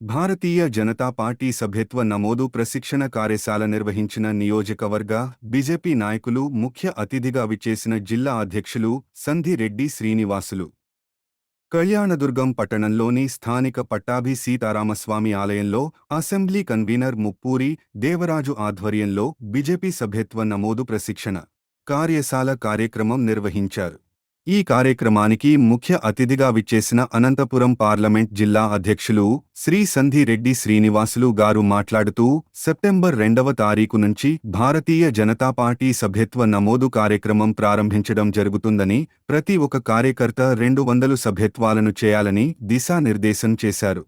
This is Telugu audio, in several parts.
భారతీయ జనతా పార్టీ సభ్యత్వ నమోదు ప్రశిక్షణ కార్యశాల నిర్వహించిన నియోజకవర్గ బీజేపీ నాయకులు ముఖ్య అతిథిగా విచ్చేసిన జిల్లా అధ్యక్షులు సంధిరెడ్డి శ్రీనివాసులు. కళ్యాణదుర్గం పట్టణంలోని స్థానిక పట్టాభి సీతారామస్వామి ఆలయంలో అసెంబ్లీ కన్వీనర్ ముప్పూరి దేవరాజు ఆధ్వర్యంలో బీజేపీ సభ్యత్వ నమోదు ప్రశిక్షణ కార్యశాల కార్యక్రమం నిర్వహించారు. ఈ కార్యక్రమానికి ముఖ్య అతిథిగా విచ్చేసిన అనంతపురం పార్లమెంట్ జిల్లా అధ్యక్షులు శ్రీ సంధిరెడ్డి శ్రీనివాసులు గారు మాట్లాడుతూ సెప్టెంబర్ రెండవ తారీఖు నుంచి భారతీయ జనతా పార్టీ సభ్యత్వ నమోదు కార్యక్రమం ప్రారంభించడం జరుగుతుందని ప్రతి ఒక్క కార్యకర్త రెండు వందలు సభ్యత్వాలను చేయాలని దిశానిర్దేశం చేశారు.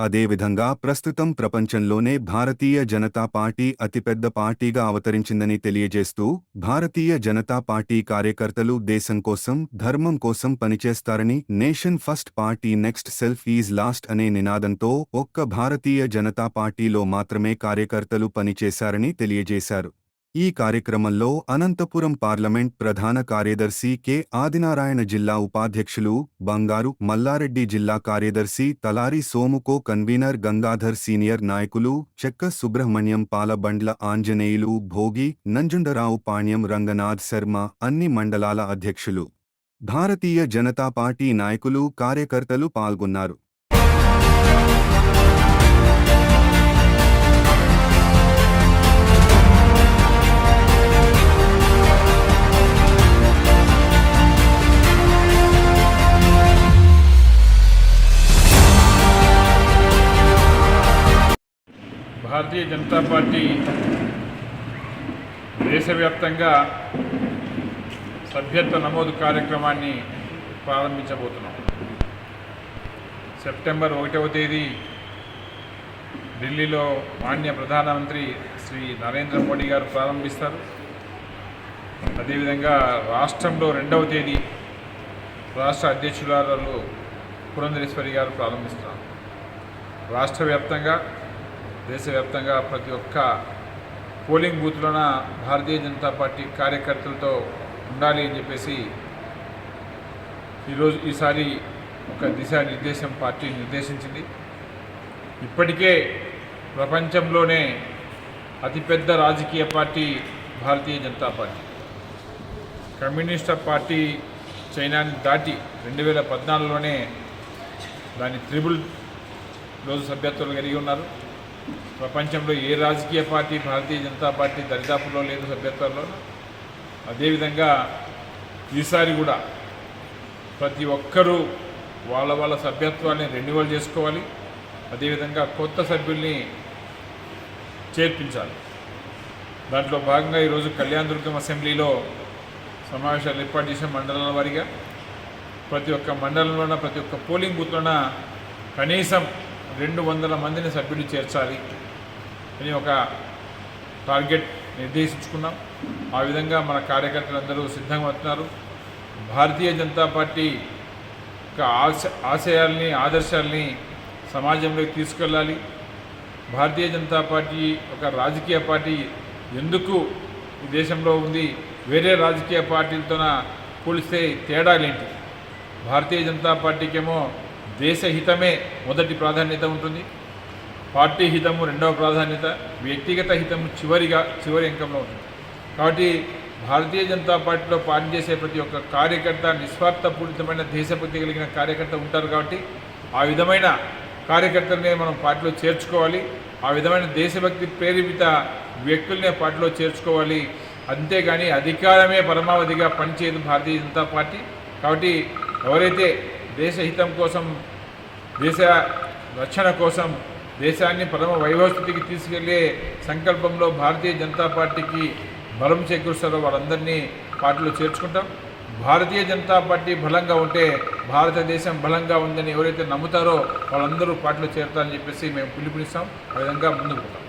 అదేవిధంగా ప్రస్తుతం ప్రపంచంలోనే భారతీయ జనతా పార్టీ అతిపెద్ద పార్టీగా అవతరించిందని తెలియజేస్తూ భారతీయ జనతా పార్టీ కార్యకర్తలు దేశం కోసం ధర్మం కోసం పనిచేస్తారని nation first party next self is last అనే నినాదంతో ఒక్క భారతీయ జనతా పార్టీలో మాత్రమే కార్యకర్తలు పనిచేశారని తెలియజేశారు. ఈ కార్యక్రమంలో అనంతపురం పార్లమెంట్ ప్రధాన కార్యదర్శి కె. ఆదినారాయణ జిల్లా ఉపాధ్యక్షులు బంగారు మల్లారెడ్డి జిల్లా కార్యదర్శి తలారి సోముకో కన్వీనర్ గంగాధర్ సీనియర్ నాయకులు చెక్క సుబ్రహ్మణ్యం పాలబండ్ల ఆంజనేయులు భోగి నంజుండరావు పాణ్యం రంగనాథ్ శర్మ అన్ని మండలాల అధ్యక్షులు. భారతీయ జనతా పార్టీ నాయకులు కార్యకర్తలు పాల్గొన్నారు. భారతీయ జనతా పార్టీ దేశవ్యాప్తంగా సభ్యత్వ నమోదు కార్యక్రమాన్ని ప్రారంభించబోతున్నాం. సెప్టెంబర్ ఒకటవ తేదీ ఢిల్లీలో మాన్య ప్రధానమంత్రి శ్రీ నరేంద్ర మోడీ గారు ప్రారంభిస్తారు. అదేవిధంగా రాష్ట్రంలో రెండవ తేదీ రాష్ట్ర అధ్యక్షురాలు పురంధరేశ్వరి గారు ప్రారంభిస్తున్నారు రాష్ట్ర వ్యాప్తంగా దేశవ్యాప్తంగా ప్రతి ఒక్క పోలింగ్ బూత్లోన భారతీయ జనతా పార్టీ కార్యకర్తలతో ఉండాలి అని చెప్పేసి ఈరోజు ఈసారి ఒక దిశానిర్దేశం పార్టీ నిర్దేశించింది. ఇప్పటికే ప్రపంచంలోనే అతిపెద్ద రాజకీయ party Bharatiya Janata party. Communist party చైనాని దాటి రెండు వేల పద్నాలుగులోనే దాని త్రిబుల్ రోజు సభ్యత్వాలు కలిగి ఉన్నారు. ప్రపంచంలో ఏ రాజకీయ పార్టీ భారతీయ జనతా పార్టీ దరిదాపుల్లో లేదు సభ్యత్వంలో. అదేవిధంగా ఈసారి కూడా ప్రతి ఒక్కరూ వాళ్ళ వాళ్ళ సభ్యత్వాన్ని రెన్యువల్ చేసుకోవాలి. అదేవిధంగా కొత్త సభ్యుల్ని చేర్పించాలి. దాంట్లో భాగంగా ఈరోజు కళ్యాణదుర్గం అసెంబ్లీలో సమావేశాలు ఏర్పాటు చేసిన మండలాల వారీగా ప్రతి ఒక్క మండలంలోన ప్రతి ఒక్క పోలింగ్ బూత్లోన కనీసం రెండు వందల మందిని సభ్యులు చేర్చాలి అని ఒక టార్గెట్ నిర్దేశించుకున్నాం. ఆ విధంగా మన కార్యకర్తలందరూ సిద్ధంగా అవుతున్నారు భారతీయ జనతా పార్టీ యొక్క ఆశ ఆశయాల్ని ఆదర్శాల్ని సమాజంలోకి తీసుకెళ్ళాలి. భారతీయ జనతా పార్టీ ఒక రాజకీయ పార్టీ ఎందుకు ఈ దేశంలో ఉంది? వేరే రాజకీయ పార్టీలతోన పోలిస్తే తేడాలేంటి? భారతీయ జనతా పార్టీకేమో దేశహితమే మొదటి ప్రాధాన్యత ఉంటుంది. పార్టీ హితము రెండవ ప్రాధాన్యత వ్యక్తిగత హితము చివరిగా చివరి అంకంలో ఉంటుంది. కాబట్టి భారతీయ జనతా పార్టీలో పనిచేసే ప్రతి ఒక్క కార్యకర్త నిస్వార్థపూరితమైన దేశభక్తి కలిగిన కార్యకర్త ఉంటారు కాబట్టి ఆ విధమైన కార్యకర్తలనే మనం పార్టీలో చేర్చుకోవాలి. ఆ విధమైన దేశభక్తి ప్రేరేపిత వ్యక్తులనే పార్టీలో చేర్చుకోవాలి. అంతేగాని అధికారమే పరమావధిగా పనిచేయదు భారతీయ జనతా పార్టీ. కాబట్టి ఎవరైతే దేశహితం కోసం దేశ రక్షణ కోసం దేశాన్ని పరమ వైభవస్థితికి తీసుకెళ్ళే సంకల్పంలో భారతీయ జనతా పార్టీకి బలం చేకూరుస్తారో వారందరినీ పార్టీలో చేర్చుకుంటాం. భారతీయ జనతా పార్టీ బలంగా ఉంటే భారతదేశం బలంగా ఉందని ఎవరైతే నమ్ముతారో వాళ్ళందరూ పార్టీలో చేరతారని చెప్పేసి మేము పిలుపునిస్తాం. ఆ విధంగా ముందుకు పోతాం.